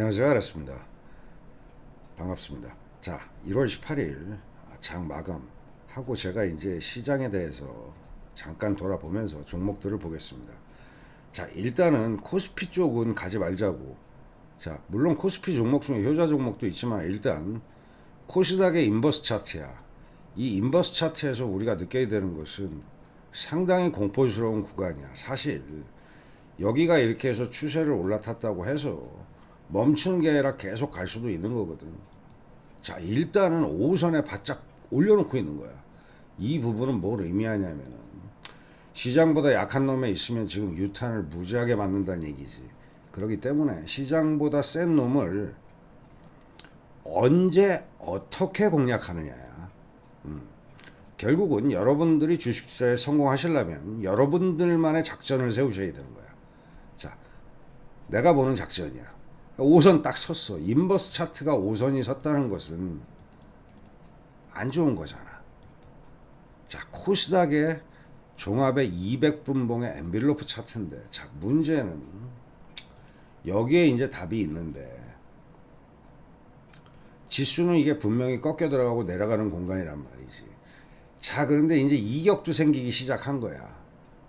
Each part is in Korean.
안녕하세요. 알았습니다. 반갑습니다. 자, 1월 18일 장 마감하고 제가 이제 시장에 대해서 잠깐 돌아보면서 종목들을 보겠습니다. 자, 일단은 코스피 쪽은 가지 말자고. 자, 물론 코스피 종목 중에 효자 종목도 있지만 일단 코스닥의 인버스 차트야. 이 인버스 차트에서 우리가 느껴야 되는 것은 상당히 공포스러운 구간이야. 사실 여기가 이렇게 해서 추세를 올라탔다고 해서 멈추는 게 아니라 계속 갈 수도 있는 거거든. 자, 일단은 5선에 바짝 올려놓고 있는 거야. 이 부분은 뭘 의미하냐면은 시장보다 약한 놈에 있으면 지금 유탄을 무지하게 맞는다는 얘기지. 그렇기 때문에 시장보다 센 놈을 언제 어떻게 공략하느냐야. 음. 결국은 여러분들이 주식투자에 성공하시려면 여러분들만의 작전을 세우셔야 되는 거야. 자, 내가 보는 작전이야. 5선 딱 섰어. 인버스 차트가 5선이 섰다는 것은 안 좋은 거잖아. 자, 코스닥의 종합의 200분봉의 엠빌로프 차트인데, 자, 문제는 여기에 이제 답이 있는데, 지수는 이게 분명히 꺾여 들어가고 내려가는 공간이란 말이지. 자, 그런데 이제 이격도 생기기 시작한 거야.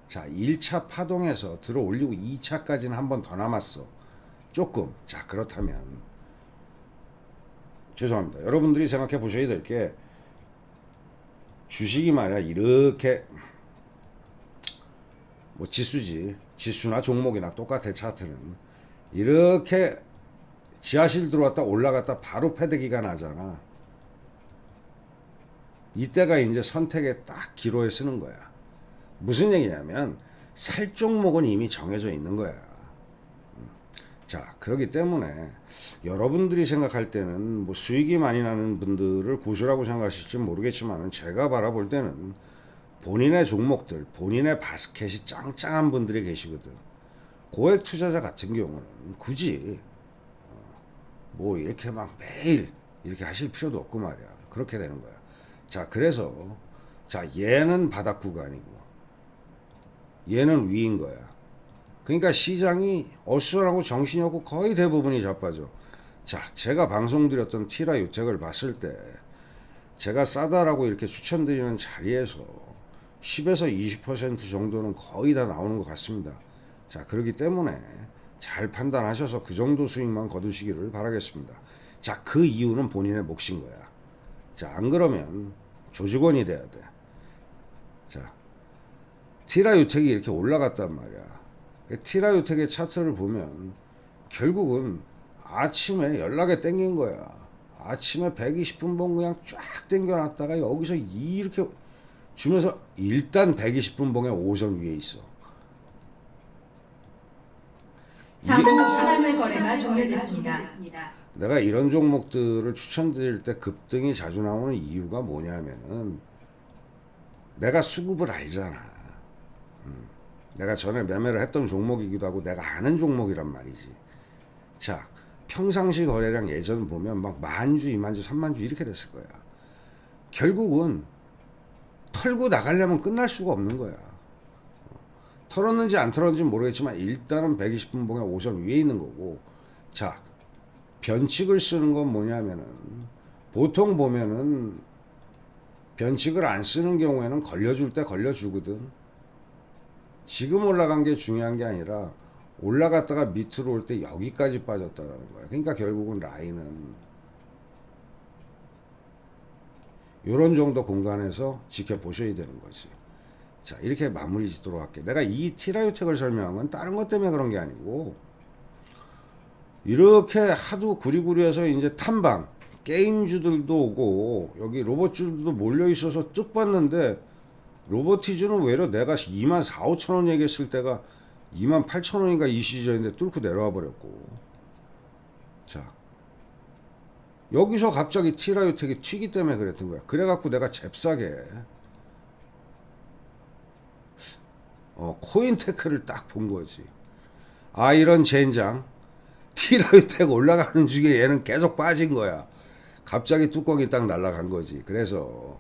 자, 1차 파동에서 들어 올리고 2차까지는 한 번 더 남았어. 조금. 자, 그렇다면 죄송합니다. 여러분들이 생각해 보셔야 될 게 주식이 말이야 이렇게 뭐 지수지 지수나 종목이나 똑같아 차트는 이렇게 지하실 들어왔다 올라갔다 바로 패대기가 나잖아. 이때가 이제 선택의 딱 기로에 쓰는 거야. 무슨 얘기냐면 살 종목은 이미 정해져 있는 거야. 음. 자, 그렇기 때문에 여러분들이 생각할 때는 뭐 수익이 많이 나는 분들을 고수라고 생각하실지 모르겠지만 제가 바라볼 때는 본인의 종목들, 본인의 바스켓이 짱짱한 분들이 계시거든. 고액 투자자 같은 경우는 굳이 어, 뭐 이렇게 막 매일 이렇게 하실 필요도 없고 말이야. 그렇게 되는 거야. 자, 그래서 자, 얘는 바닥 구간이고 얘는 위인 거야. 그러니까 시장이 어수선하고 정신이 없고 거의 대부분이 자빠져. 자, 제가 방송 드렸던 티라 유택을 봤을 때 제가 싸다라고 이렇게 추천드리는 자리에서 10에서 20% 정도는 거의 다 나오는 것 같습니다. 자, 그렇기 때문에 잘 판단하셔서 그 정도 수익만 거두시기를 바라겠습니다. 자, 그 이유는 본인의 몫인 거야. 자, 안 그러면 조직원이 돼야 돼. 자, 티라 유택이 이렇게 올라갔단 말이야. 그 티라 유택의 차트를 보면 결국은 아침에 연락에 땡긴 거야. 아침에 120분봉 그냥 쫙 땡겨놨다가 여기서 이렇게 주면서 일단 120분봉의 5선 위에 있어. 장고 시간의 거래가 종료됐습니다. 내가 이런 종목들을 추천드릴 때 급등이 자주 나오는 이유가 뭐냐면은 내가 수급을 알잖아. 음, 내가 전에 매매를 했던 종목이기도 하고 내가 아는 종목이란 말이지. 자, 평상시 거래량 예전 보면 막 만주, 이만주, 삼만주 이렇게 됐을 거야. 결국은 털고 나가려면 끝날 수가 없는 거야. 어, 털었는지 안 털었는지 모르겠지만 일단은 120분 봉에 5선 위에 있는 거고 자 변칙을 쓰는 건 뭐냐면은 보통 보면은 변칙을 안 쓰는 경우에는 걸려줄 때 걸려주거든. 지금 올라간 게 중요한 게 아니라 올라갔다가 밑으로 올 때 여기까지 빠졌다라는 거야. 그러니까 결국은 라인은 이런 정도 공간에서 지켜보셔야 되는 거지. 자, 이렇게 마무리 짓도록 할게. 내가 이 티라유텍을 설명한 건 다른 것 때문에 그런 게 아니고, 이렇게 하도 구리구리해서 이제 탐방, 게임주들도 오고, 여기 로봇주들도 몰려 있어서 뚝 봤는데, 로보티즈는 외려 내가 2만 4, 5천 원 얘기했을 때가 2만 8천 원인가 이 시절인데 뚫고 내려와 버렸고. 자, 여기서 갑자기 티라유텍이 튀기 때문에 그랬던 거야. 그래갖고 내가 잽싸게 어, 코인테크를 딱 본 거지. 아 이런 젠장 티라유텍 올라가는 중에 얘는 계속 빠진 거야. 갑자기 뚜껑이 딱 날아간 거지. 그래서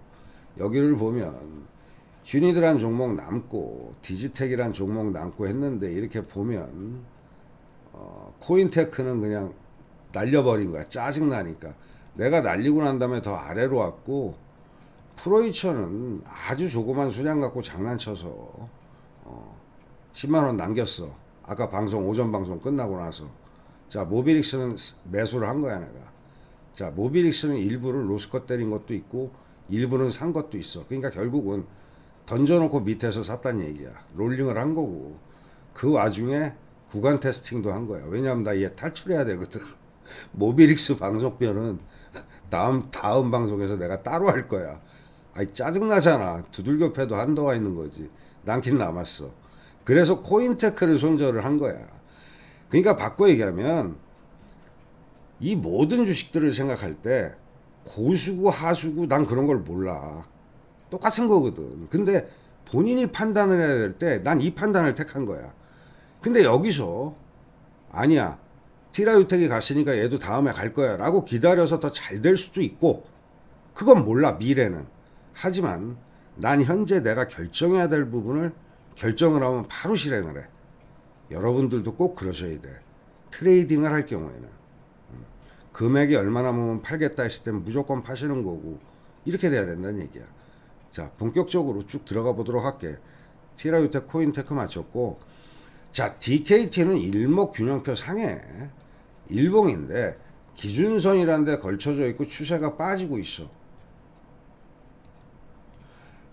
여기를 보면 휴니드란 종목 남고 디지텍이란 종목 남고 했는데 이렇게 보면 어, 코인테크는 그냥 날려버린 거야. 짜증 나니까. 내가 날리고 난 다음에 더 아래로 왔고 프로이처는 아주 조그만 수량 갖고 장난쳐서 어, 10만 원 남겼어. 아까 방송 오전 방송 끝나고 나서 자 모비릭스는 매수를 한 거야 내가. 자 모비릭스는 일부를 로스컷 때린 것도 있고 일부는 산 것도 있어. 그러니까 결국은 던져놓고 밑에서 샀단 얘기야. 롤링을 한 거고 그 와중에 구간 테스팅도 한 거야. 왜냐하면 나 얘 탈출해야 되거든. 모비릭스 방송편은 다음 다음 방송에서 내가 따로 할 거야. 아이 짜증 나잖아. 두들겨 패도 한도가 있는 거지. 남긴 남았어. 그래서 코인테크를 손절을 한 거야. 그러니까 바꿔 얘기하면 이 모든 주식들을 생각할 때 고수고 하수고 난 그런 걸 몰라. 똑같은 거거든. 근데 본인이 판단을 해야 될 때 난 이 판단을 택한 거야. 근데 여기서 아니야. 티라유텍이 갔으니까 얘도 다음에 갈 거야. 라고 기다려서 더 잘 될 수도 있고 그건 몰라 미래는. 하지만 난 현재 내가 결정해야 될 부분을 결정을 하면 바로 실행을 해. 여러분들도 꼭 그러셔야 돼. 트레이딩을 할 경우에는. 음. 금액이 얼마나 보면 팔겠다 했을 땐 무조건 파시는 거고 이렇게 돼야 된다는 얘기야. 자, 본격적으로 쭉 들어가 보도록 할게. 티라유텍 코인테크 맞췄고 자, DKT는 일목균형표 상해. 일봉인데 기준선이라는 데 걸쳐져 있고 추세가 빠지고 있어.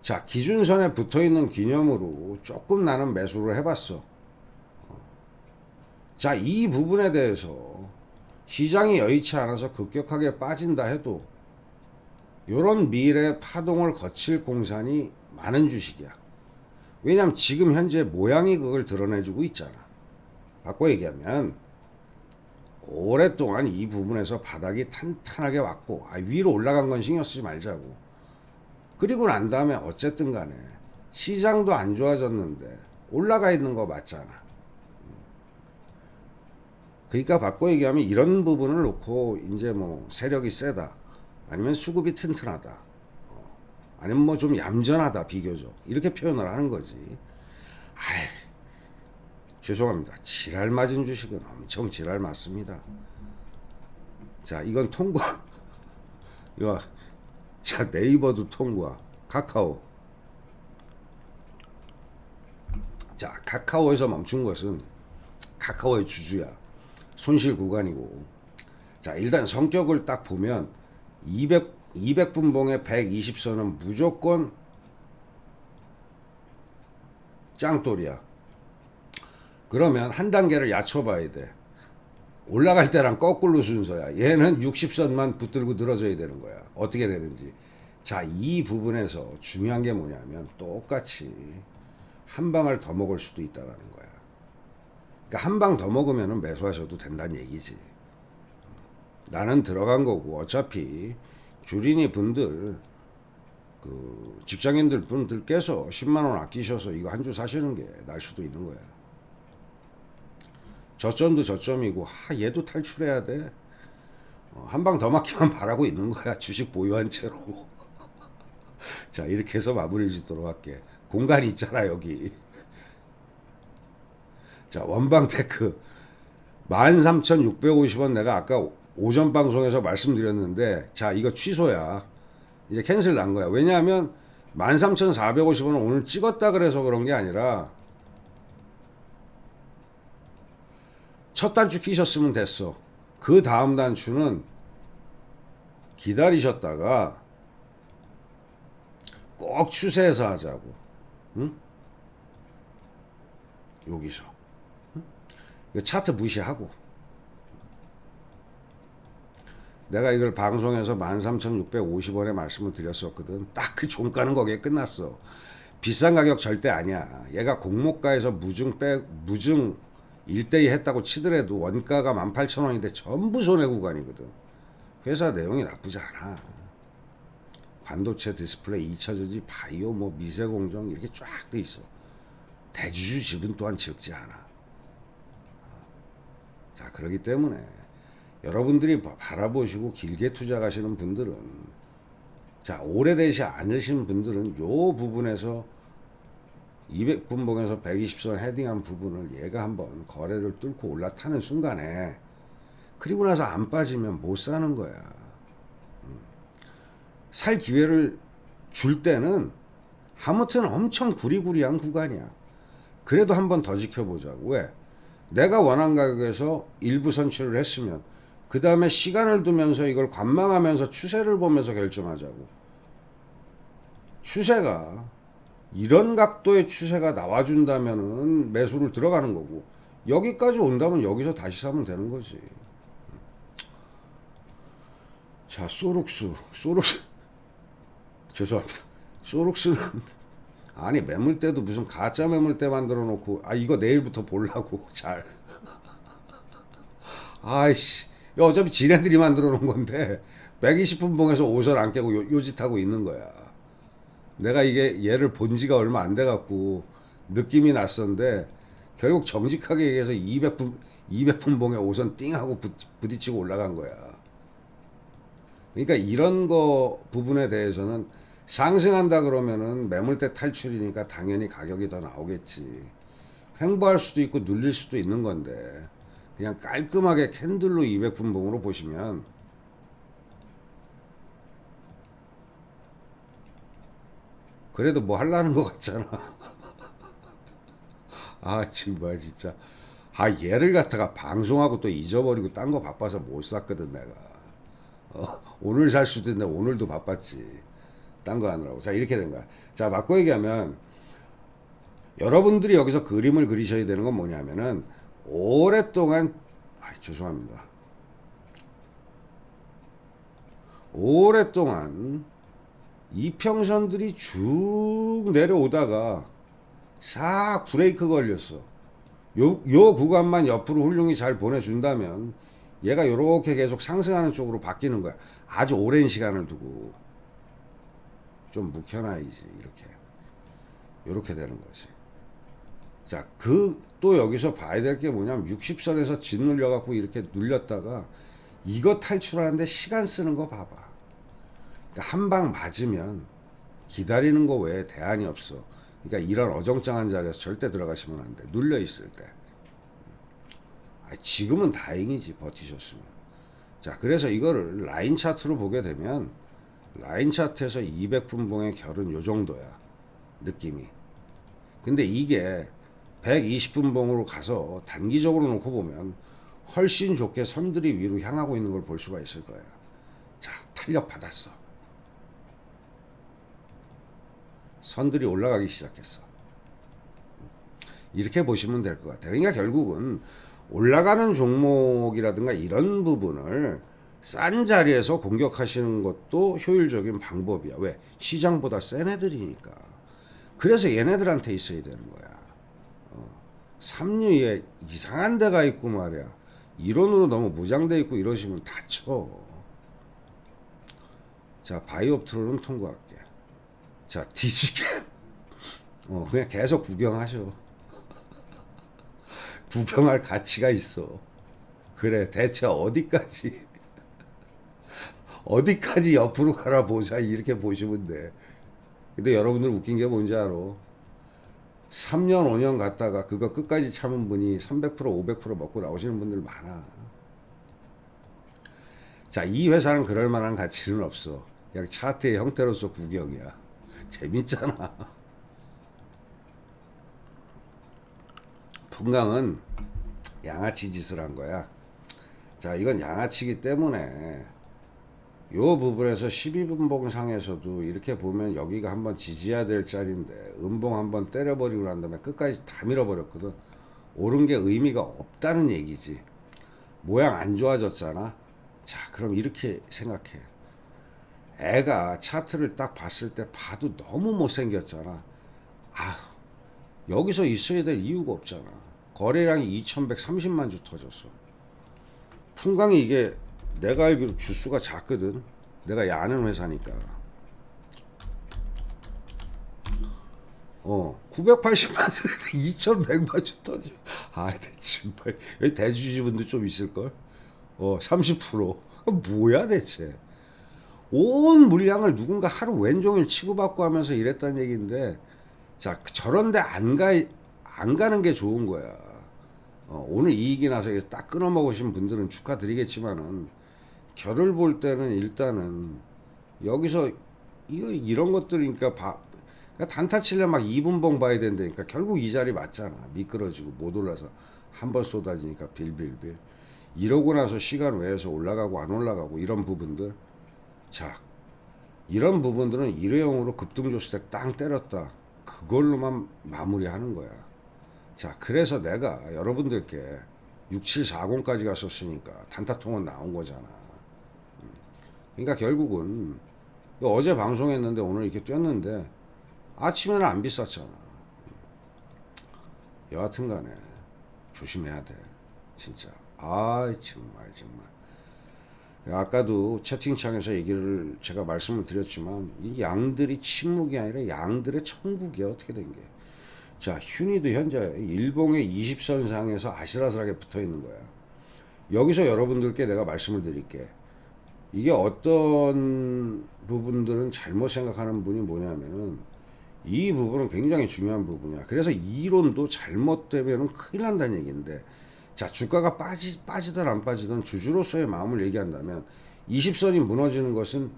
자, 기준선에 붙어 있는 기념으로 조금 나는 매수를 해봤어. 어. 자, 이 부분에 대해서 시장이 여의치 않아서 급격하게 빠진다 해도 이런 미래 파동을 거칠 공산이 많은 주식이야. 왜냐하면 지금 현재 모양이 그걸 드러내주고 있잖아. 바꿔 얘기하면 오랫동안 이 부분에서 바닥이 탄탄하게 왔고 아, 위로 올라간 건 신경 쓰지 말자고. 그리고 난 다음에 어쨌든 간에 시장도 안 좋아졌는데 올라가 있는 거 맞잖아. 그러니까 바꿔 얘기하면 이런 부분을 놓고 이제 뭐 세력이 세다 아니면 수급이 튼튼하다. 어, 아니면 뭐 좀 얌전하다 비교적. 이렇게 표현을 하는 거지. 아이 죄송합니다. 지랄 맞은 주식은 엄청 지랄 맞습니다. 자 이건 통과. 이거 자 네이버도 통과. 카카오. 자 카카오에서 멈춘 것은 카카오의 주주야. 손실 구간이고. 자 일단 성격을 딱 보면 200 200분봉에 120선은 무조건 짱돌이야 그러면 한 단계를 얕춰봐야 돼 올라갈 때랑 거꾸로 순서야. 얘는 60선만 붙들고 늘어져야 되는 거야. 어떻게 되는지. 자, 이 부분에서 중요한 게 뭐냐면 똑같이 한 방을 더 먹을 수도 있다라는 거야. 그러니까 한 방 더 먹으면 매수하셔도 된다는 얘기지. 나는 들어간 거고 어차피 주린이 분들 그 직장인들 분들께서 10만 원 아끼셔서 이거 한 주 사시는 게 날 수도 있는 거야. 저점도 저점이고 하 얘도 탈출해야 돼. 어, 한방 더 맞기만 바라고 있는 거야. 주식 보유한 채로. 자 이렇게 해서 마무리 짓도록 할게. 공간이 있잖아 여기. 자 원방테크 13,650원 내가 아까 오전 방송에서 말씀드렸는데 자 이거 취소야. 이제 캔슬 난 거야. 왜냐하면 13,450원을 오늘 찍었다 그래서 그런 게 아니라 첫 단추 끼셨으면 됐어. 그 다음 단추는 기다리셨다가 꼭 추세해서 하자고. 응? 여기서. 응? 차트 무시하고. 내가 이걸 방송에서 13,650원에 말씀을 드렸었거든. 딱 그 종가는 거기에 끝났어. 비싼 가격 절대 아니야. 얘가 공모가에서 무증 빼, 무증 1대2 했다고 치더라도 원가가 18,000원인데 전부 손해 구간이거든. 회사 내용이 나쁘지 않아. 반도체 디스플레이, 2차 전지, 바이오, 뭐 미세 공정 이렇게 쫙 돼 있어. 대주주 지분 또한 적지 않아. 자, 그렇기 때문에 여러분들이 바- 바라보시고 길게 투자하시는 분들은 자, 오래되지 않으신 분들은 요 부분에서 200분봉에서 120선 헤딩한 부분을 얘가 한번 거래를 뚫고 올라타는 순간에 그리고 나서 안 빠지면 못 사는 거야. 음. 살 기회를 줄 때는 아무튼 엄청 구리구리한 구간이야. 그래도 한번 더 지켜보자고. 왜? 내가 원한 가격에서 일부 선취를 했으면 그 다음에 시간을 두면서 이걸 관망하면서 추세를 보면서 결정하자고. 추세가 이런 각도의 추세가 나와준다면은 매수를 들어가는 거고 여기까지 온다면 여기서 다시 사면 되는 거지. 자, 소록스, 소록스. 죄송합니다. 소록스는 아니 매물대도 무슨 가짜 매물대 만들어 놓고 아 이거 내일부터 보려고 잘. 아이씨, 어차피 지네들이 만들어 놓은 건데 120분 봉에서 5선 안 깨고 요, 요짓 하고 있는 거야. 내가 이게 얘를 본 지가 얼마 안 돼 갖고 느낌이 났었는데 결국 정직하게 얘기해서 200분 200분 봉에 5선 띵하고 부, 부딪히고 올라간 거야. 그러니까 이런 거 부분에 대해서는 상승한다 그러면은 매물대 탈출이니까 당연히 가격이 더 나오겠지. 횡보할 수도 있고 눌릴 수도 있는 건데 그냥 깔끔하게 캔들로 200분봉으로 보시면 그래도 뭐 하려는 것 같잖아. 아 정말 진짜 아 얘를 갖다가 방송하고 또 잊어버리고 딴 거 바빠서 못 샀거든 내가. 어, 오늘 살 수도 있는데 오늘도 바빴지. 딴 거 하느라고. 자, 이렇게 된 거야. 자, 맞고 얘기하면 여러분들이 여기서 그림을 그리셔야 되는 건 뭐냐면은 오랫동안 아, 죄송합니다. 오랫동안 이평선들이 쭉 내려오다가 싹 브레이크 걸렸어. 요, 요 구간만 옆으로 훌륭히 잘 보내준다면 얘가 이렇게 계속 상승하는 쪽으로 바뀌는 거야. 아주 오랜 시간을 두고 좀 묵혀놔야지 이렇게 이렇게 되는 거지. 자, 그 또 여기서 봐야 될 게 뭐냐면 60선에서 짓눌려 갖고 이렇게 눌렸다가 이거 탈출하는데 시간 쓰는 거 봐봐. 그러니까 한 방 맞으면 기다리는 거 외에 대안이 없어. 그러니까 이런 어정쩡한 자리에서 절대 들어가시면 안 돼. 눌려 있을 때. 아, 지금은 다행이지 버티셨으면. 자, 그래서 이거를 라인 차트로 보게 되면 라인 차트에서 200분봉의 결은 요 정도야. 느낌이. 근데 이게 120분 봉으로 가서 단기적으로 놓고 보면 훨씬 좋게 선들이 위로 향하고 있는 걸 볼 수가 있을 거야. 자, 탄력 받았어. 선들이 올라가기 시작했어. 이렇게 보시면 될 것 같아요. 그러니까 결국은 올라가는 종목이라든가 이런 부분을 싼 자리에서 공격하시는 것도 효율적인 방법이야. 왜? 시장보다 센 애들이니까. 그래서 얘네들한테 있어야 되는 거야. 어. 삼류에 이상한 데가 있고 말이야. 이론으로 너무 무장돼 있고 이러시면 다쳐. 자, 바이옵트로는 통과할게. 자, 뒤지게. 어, 그냥 계속 구경하셔. 구경할 가치가 있어. 그래, 대체 어디까지, 어디까지 옆으로 가라 보자, 이렇게 보시면 돼. 근데 여러분들 웃긴 게 뭔지 알아? 3년, 5년 갔다가 그거 끝까지 참은 분이 300%, 500% 먹고 나오시는 분들 많아. 자, 이 회사는 그럴 만한 가치는 없어. 그냥 차트의 형태로서 구경이야. 재밌잖아. 풍강은 양아치 짓을 한 거야. 자, 이건 양아치기 때문에 요 부분에서 12분봉 상에서도 이렇게 보면 여기가 한번 지지해야 될 자리인데 음봉 한번 때려버리고 난 다음에 끝까지 다 밀어버렸거든. 오른 게 의미가 없다는 얘기지. 모양 안 좋아졌잖아. 자, 그럼 이렇게 생각해. 애가 차트를 딱 봤을 때 봐도 너무 못생겼잖아. 아, 여기서 있어야 될 이유가 없잖아. 거래량이 2130만 주 터졌어. 풍광이 이게 내가 알기로 주수가 작거든. 내가 야는 회사니까. 어, 980만 주인데 2100만 주 터져. 아, 내 정말. 여기 대주주분들 좀 있을 걸? 어, 30%. 뭐야, 대체. 온 물량을 누군가 하루 왼종일 치고받고 하면서 이랬다는 얘기인데 자 저런데 안가안 가는 게 좋은 거야. 어, 오늘 이익이 나서 딱 끊어 먹으신 분들은 축하드리겠지만은 결을 볼 때는 일단은 여기서 이거 이런 것들이니까 바, 그러니까 단타 칠래 막 2분봉 봐야 된다니까 결국 이 자리 맞잖아. 미끄러지고 못 올라서 한 번 쏟아지니까 빌빌빌. 이러고 나서 시간 외에서 올라가고 안 올라가고 이런 부분들. 자 이런 부분들은 일회용으로 급등줬을 때땅 때렸다. 그걸로만 마무리하는 거야. 자 그래서 내가 여러분들께 6740까지 갔었으니까 단타통은 나온 거잖아. 음. 그러니까 결국은 어제 방송했는데 오늘 이렇게 뛰었는데 아침에는 안 비쌌잖아. 여하튼 간에 조심해야 돼. 진짜. 아 정말 정말. 아까도 채팅창에서 얘기를 제가 말씀을 드렸지만 이 양들이 침묵이 아니라 양들의 천국이야 어떻게 된 게. 자 휴니도 현재 일봉의 20선상에서 아슬아슬하게 붙어 있는 거야. 여기서 여러분들께 내가 말씀을 드릴게. 이게 어떤 부분들은 잘못 생각하는 분이 뭐냐면은 이 부분은 굉장히 중요한 부분이야. 그래서 이론도 잘못되면 큰일 난다는 얘기인데 자 주가가 빠지 빠지든 안 빠지든 주주로서의 마음을 얘기한다면 20선이 무너지는 것은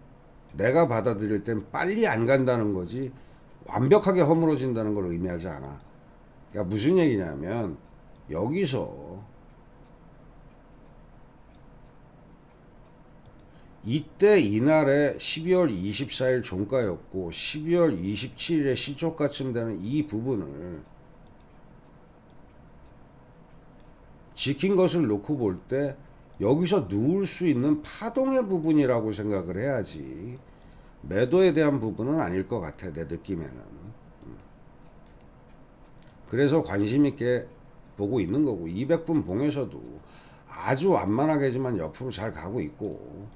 내가 받아들일 땐 빨리 안 간다는 거지 완벽하게 허물어진다는 걸 의미하지 않아. 그러니까 무슨 얘기냐면 여기서 이때 이날에 12월 24일 종가였고 12월 27일에 시초가쯤 되는 이 부분을 지킨 것을 놓고 볼 때 여기서 누울 수 있는 파동의 부분이라고 생각을 해야지 매도에 대한 부분은 아닐 것 같아 내 느낌에는 음. 그래서 관심 있게 보고 있는 거고 200분 봉에서도 아주 완만하게지만 옆으로 잘 가고 있고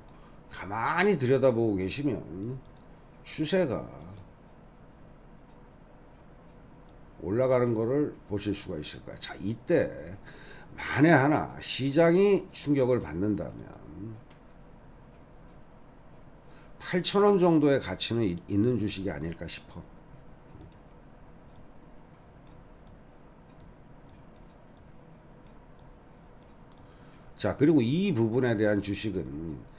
가만히 들여다보고 계시면 추세가 올라가는 거를 보실 수가 있을 거야. 자, 이때 만에 하나 시장이 충격을 받는다면 8,000원 정도의 가치는 이- 있는 주식이 아닐까 싶어. 자, 그리고 이 부분에 대한 주식은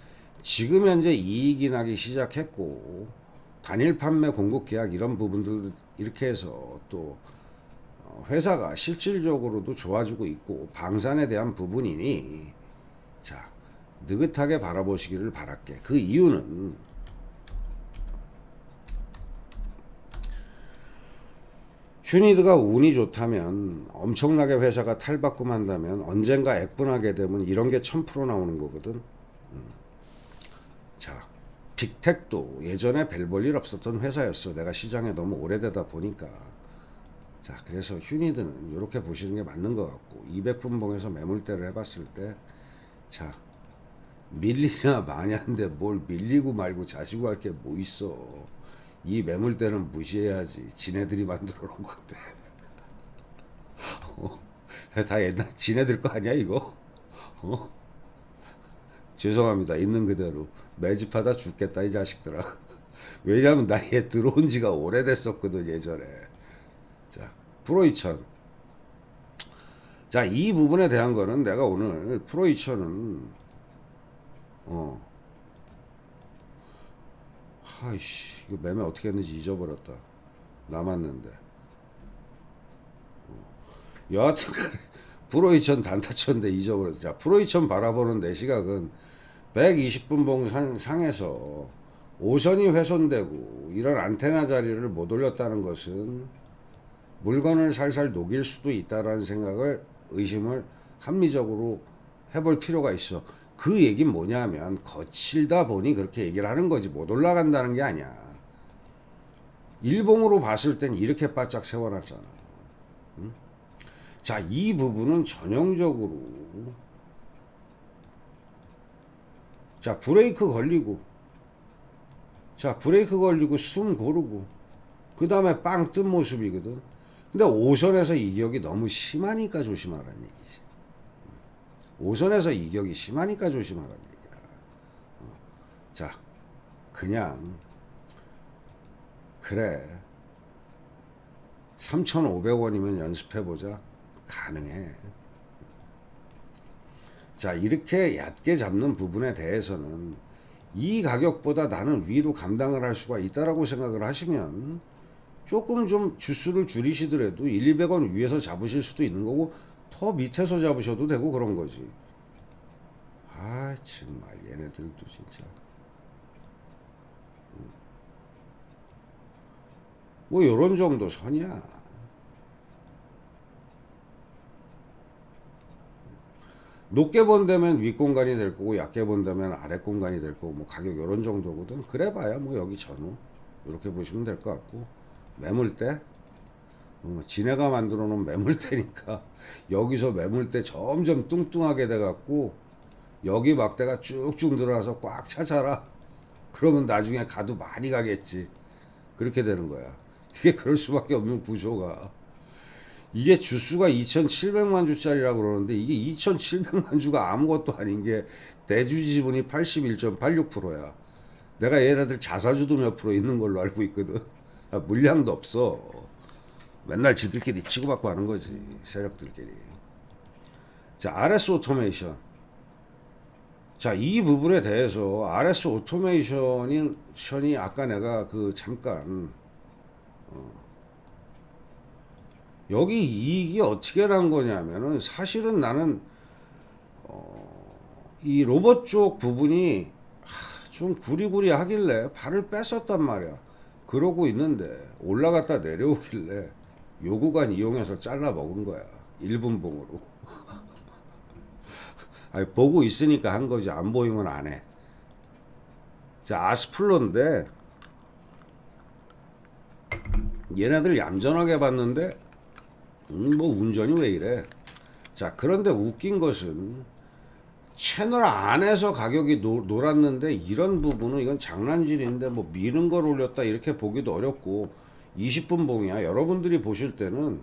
지금 현재 이익이 나기 시작했고 단일 판매 공급 계약 이런 부분들 이렇게 해서 또 어, 회사가 실질적으로도 좋아지고 있고 방산에 대한 부분이니 자 느긋하게 바라보시기를 바랄게. 그 이유는 휴니드가 운이 좋다면 엄청나게 회사가 탈바꿈한다면 언젠가 액분하게 되면 이런 게 1000% 나오는 거거든 자, 빅텍도 예전에 별 볼 일 없었던 회사였어. 내가 시장에 너무 오래되다 보니까. 자, 그래서 휴니드는 이렇게 보시는 게 맞는 것 같고 200분봉에서 매물대를 해봤을 때, 자, 밀리냐 마냐인데 뭘 밀리고 말고 자시고 할 게 뭐 있어. 이 매물대는 무시해야지. 지네들이 만들어 놓은 건데. 어, 다 옛날 지네들 거 아니야 이거? 어? 죄송합니다. 있는 그대로 매집하다 죽겠다 이 자식들아. 왜냐하면 나얘 들어온 지가 오래됐었거든 예전에. 자 프로2000. 자이 부분에 대한 거는 내가 오늘 프로2000은 어. 아이씨 이거 매매 어떻게 했는지 잊어버렸다. 남았는데. 어. 여하튼 프로2000 단타쳤는데 잊어버렸다. 자 프로2000 바라보는 내 시각은 120분 봉 상- 상에서 오선이 훼손되고 이런 안테나 자리를 못 올렸다는 것은 물건을 살살 녹일 수도 있다라는 생각을 의심을 합리적으로 해볼 필요가 있어. 그 얘기는 뭐냐면 거칠다 보니 그렇게 얘기를 하는 거지 못 올라간다는 게 아니야. 일봉으로 봤을 땐 이렇게 바짝 세워놨잖아. 응? 자, 이 부분은 전형적으로 자 브레이크 걸리고. 자 브레이크 걸리고 숨 고르고. 그 다음에 빵 뜬 모습이거든. 근데 오선에서 이격이 너무 심하니까 조심하라는 얘기지. 오선에서 이격이 심하니까 조심하라는 얘기야 어. 자 그냥 그래. 3,500원이면 연습해보자. 가능해 자, 이렇게 얕게 잡는 부분에 대해서는 이 가격보다 나는 위로 감당을 할 수가 있다라고 생각을 하시면 조금 좀 주수를 줄이시더라도 1, 200원 위에서 잡으실 수도 있는 거고 더 밑에서 잡으셔도 되고 그런 거지. 아, 정말 얘네들도 진짜. 음. 뭐 요런 정도 선이야. 높게 본다면 윗 공간이 될 거고 얕게 본다면 아래 공간이 될 거고 뭐 가격 요런 정도거든. 그래 봐야 뭐 여기 전후 이렇게 보시면 될 것 같고 매물대 어, 지네가 만들어 놓은 매물대니까 여기서 매물대 점점 뚱뚱하게 돼 갖고 여기 막대가 쭉쭉 들어와서 꽉 차잖아. 그러면 나중에 가도 많이 가겠지. 그렇게 되는 거야. 그게 그럴 수밖에 없는 구조가. 이게 주수가 2,700만 주짜리라고 그러는데 이게 2,700만 주가 아무것도 아닌 게 대주 지분이 81.86%야. 내가 얘네들 자사주도 몇 프로 있는 걸로 알고 있거든. 아, 물량도 없어. 맨날 지들끼리 치고받고 하는 거지. 세력들끼리. 자, RS 오토메이션. 자, 이 부분에 대해서 RS 오토메이션이 션이 아까 내가 그 잠깐 어, 여기 이익이 어떻게 난 거냐면은 사실은 나는 어, 이 로봇 쪽 부분이 하, 좀 구리구리 하길래 발을 뺐었단 말이야. 그러고 있는데 올라갔다 내려오길래 요 구간 이용해서 잘라 먹은 거야. 1분 봉으로. 아니, 보고 있으니까 한 거지. 안 보이면 안 해. 자, 아스플로인데 얘네들 얌전하게 봤는데 음, 뭐 운전이 왜 이래? 자, 그런데 웃긴 것은 채널 안에서 가격이 노, 놀았는데 이런 부분은 이건 장난질인데 뭐 미는 걸 올렸다 이렇게 보기도 어렵고 20분 봉이야. 여러분들이 보실 때는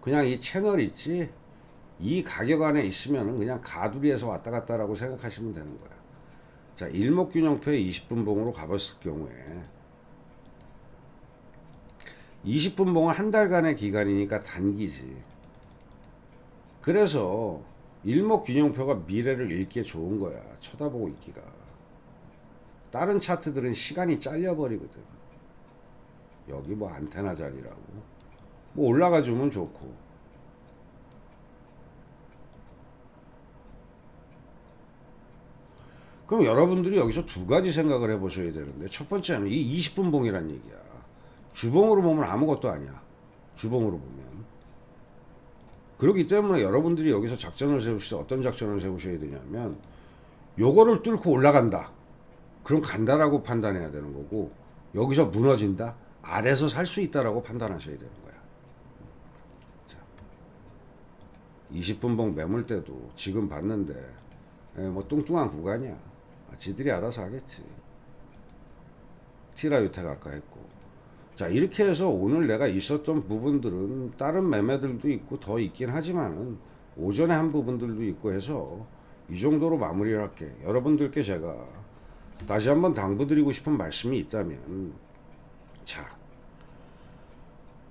그냥 이 채널 있지 이 가격 안에 있으면은 그냥 가두리에서 왔다 갔다라고 생각하시면 되는 거야. 자, 일목균형표의 20분 봉으로 가봤을 경우에 20분 봉은 한 달간의 기간이니까 단기지. 그래서 일목균형표가 미래를 읽기에 좋은 거야. 쳐다보고 있기가. 다른 차트들은 시간이 잘려버리거든. 여기 뭐 안테나 자리라고. 뭐 올라가 주면 좋고. 그럼 여러분들이 여기서 두 가지 생각을 해보셔야 되는데 첫 번째는 이 20분 봉이란 얘기야. 주봉으로 보면 아무것도 아니야. 주봉으로 보면. 그렇기 때문에 여러분들이 여기서 작전을 세우실 때 어떤 작전을 세우셔야 되냐면 요거를 뚫고 올라간다. 그럼 간다라고 판단해야 되는 거고 여기서 무너진다. 아래서 살 수 있다라고 판단하셔야 되는 거야. 자, 20분 봉 매물 때도 지금 봤는데 예, 뭐 뚱뚱한 구간이야. 아, 지들이 알아서 하겠지. 티라유테 가까 했고. 자 이렇게 해서 오늘 내가 있었던 부분들은 다른 매매들도 있고 더 있긴 하지만은 오전에 한 부분들도 있고 해서 이 정도로 마무리를 할게. 여러분들께 제가 다시 한번 당부드리고 싶은 말씀이 있다면 자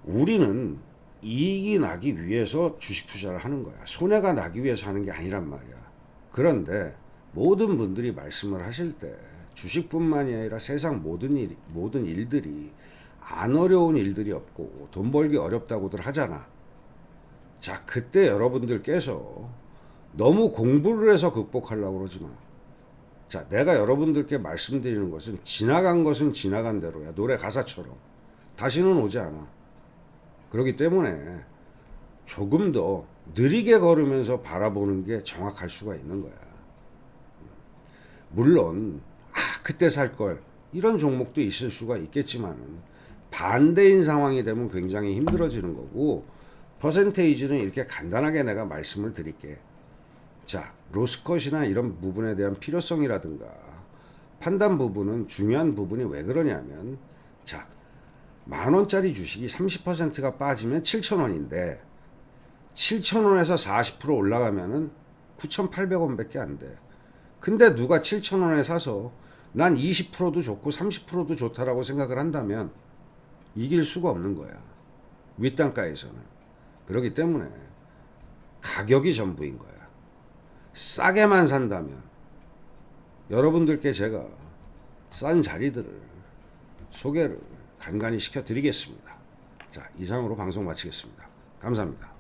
우리는 이익이 나기 위해서 주식 투자를 하는 거야. 손해가 나기 위해서 하는 게 아니란 말이야. 그런데 모든 분들이 말씀을 하실 때 주식뿐만이 아니라 세상 모든 일 모든 일들이 안 어려운 일들이 없고 돈 벌기 어렵다고들 하잖아. 자, 그때 여러분들께서 너무 공부를 해서 극복하려고 그러지 마. 자, 내가 여러분들께 말씀드리는 것은 지나간 것은 지나간 대로야. 노래 가사처럼. 다시는 오지 않아. 그렇기 때문에 조금 더 느리게 걸으면서 바라보는 게 정확할 수가 있는 거야. 물론, 아, 그때 살 걸. 이런 종목도 있을 수가 있겠지만은 반대인 상황이 되면 굉장히 힘들어지는 거고 퍼센테이지는 이렇게 간단하게 내가 말씀을 드릴게. 자, 로스컷이나 이런 부분에 대한 필요성이라든가 판단 부분은 중요한 부분이 왜 그러냐면 자, 만 원짜리 주식이 30%가 빠지면 7천 원인데 7천 원에서 40% 올라가면은 9,800원밖에 안 돼. 근데 누가 7천 원에 사서 난 20%도 좋고 30%도 좋다라고 생각을 한다면 이길 수가 없는 거야. 윗단가에서는. 그렇기 때문에 가격이 전부인 거야. 싸게만 산다면 여러분들께 제가 싼 자리들을 소개를 간간히 시켜드리겠습니다. 자, 이상으로 방송 마치겠습니다. 감사합니다.